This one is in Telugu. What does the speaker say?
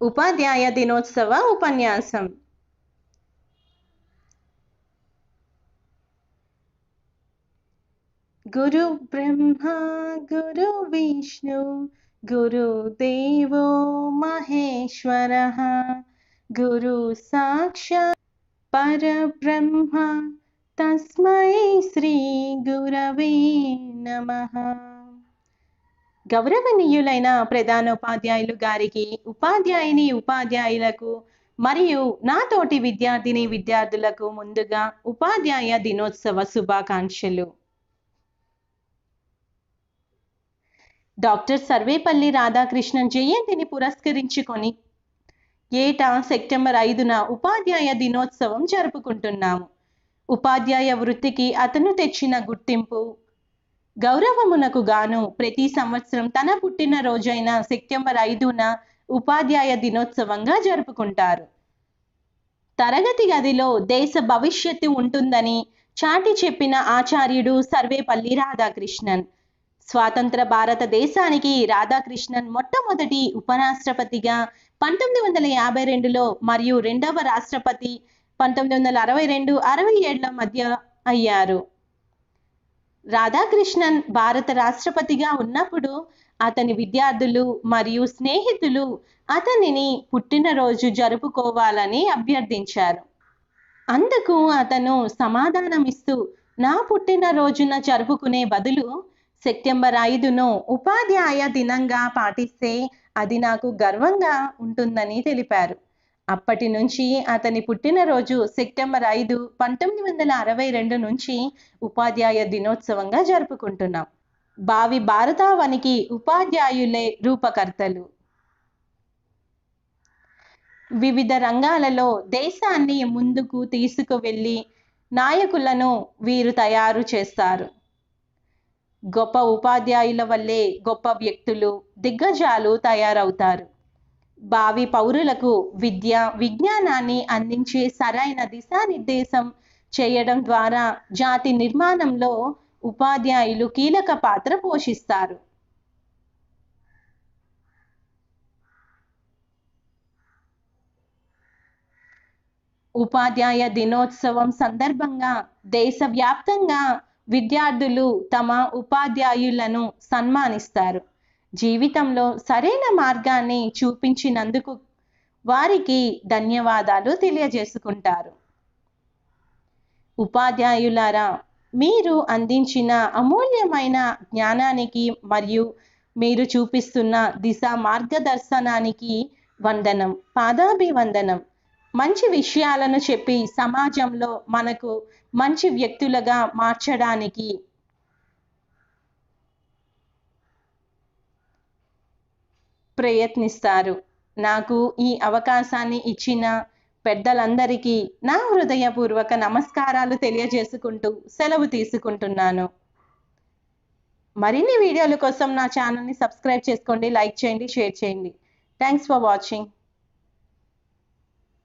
ఉపాధ్యాయ దినోత్సవ ఉపన్యాసం గురు బ్రహ్మ గురు విష్ణు గురుదేవో మహేశ్వర గురు సాక్షాత్ పరబ్రహ్మ తస్మై శ్రీ గురవే నమః గౌరవనీయులైన ప్రధానోపాధ్యాయులు గారికి ఉపాధ్యాయుని ఉపాధ్యాయులకు మరియు నా తోటి విద్యార్థిని విద్యార్థులకు ముందుగా ఉపాధ్యాయ దినోత్సవ శుభాకాంక్షలు. డాక్టర్ సర్వేపల్లి రాధాకృష్ణన్ జయంతిని పురస్కరించుకొని ఏటా సెప్టెంబర్ ఐదున ఉపాధ్యాయ దినోత్సవం జరుపుకుంటున్నాము. ఉపాధ్యాయ వృత్తికి అతను తెచ్చిన గుర్తింపు గౌరవమునకు గాను ప్రతి సంవత్సరం తన పుట్టిన రోజైన సెప్టెంబర్ ఐదున ఉపాధ్యాయ దినోత్సవంగా జరుపుకుంటారు. తరగతి గదిలో దేశ భవిష్యత్తు ఉంటుందని చాటి చెప్పిన ఆచార్యుడు సర్వేపల్లి రాధాకృష్ణన్. స్వాతంత్ర భారతదేశానికి రాధాకృష్ణన్ మొట్టమొదటి ఉపరాష్ట్రపతిగా పంతొమ్మిది వందల యాభై రెండులో మరియు రెండవ రాష్ట్రపతి పంతొమ్మిది వందల అరవై రెండు అరవై ఏడుల మధ్య అయ్యారు. రాధాకృష్ణన్ భారత రాష్ట్రపతిగా ఉన్నప్పుడు అతని విద్యార్థులు మరియు స్నేహితులు అతనిని పుట్టినరోజు జరుపుకోవాలని అభ్యర్థించారు. అందుకు అతను సమాధానమిస్తూ నా పుట్టినరోజున జరుపుకునే బదులు సెప్టెంబర్ ఐదును ఉపాధ్యాయ దినంగా పాటిస్తే అది నాకు గర్వంగా ఉంటుందని తెలిపారు. అప్పటి నుంచి అతని పుట్టినరోజు సెప్టెంబర్ ఐదు పంతొమ్మిది వందల అరవై రెండు నుంచి ఉపాధ్యాయ దినోత్సవంగా జరుపుకుంటున్నాం. భావి భారతావనికి ఉపాధ్యాయులే రూపకర్తలు. వివిధ రంగాలలో దేశాన్ని ముందుకు తీసుకువెళ్ళి నాయకులను వీరు తయారు చేస్తారు. గొప్ప ఉపాధ్యాయుల వల్లే గొప్ప వ్యక్తులు దిగ్గజాలు తయారవుతారు. భావి పౌరులకు విద్య విజ్ఞానాన్ని అందించే సరైన దిశానిర్దేశం చేయడం ద్వారా జాతి నిర్మాణంలో ఉపాధ్యాయులు కీలక పాత్ర పోషిస్తారు. ఉపాధ్యాయ దినోత్సవం సందర్భంగా దేశవ్యాప్తంగా విద్యార్థులు తమ ఉపాధ్యాయులను సన్మానిస్తారు. జీవితంలో సరైన మార్గాన్ని చూపించినందుకు వారికి ధన్యవాదాలు తెలియజేసుకుంటారు. ఉపాధ్యాయులారా మీరు అందించిన అమూల్యమైన జ్ఞానానికి మరియు మీరు చూపిస్తున్న దిశ మార్గదర్శనానికి వందనం పాదాభివందనం. మంచి విషయాలను చెప్పి సమాజంలో మనకు మంచి వ్యక్తులుగా మార్చడానికి ప్రయత్నిస్తారు. నాకు ఈ అవకాశాన్ని ఇచ్చిన పెద్దలందరికీ నా హృదయపూర్వక నమస్కారాలు తెలియజేసుకుంటూ సెలవు తీసుకుంటున్నాను. మరిన్ని వీడియోల కోసం నా ఛానల్ని సబ్స్క్రైబ్ చేసుకోండి లైక్ చేయండి షేర్ చేయండి. Thanks for watching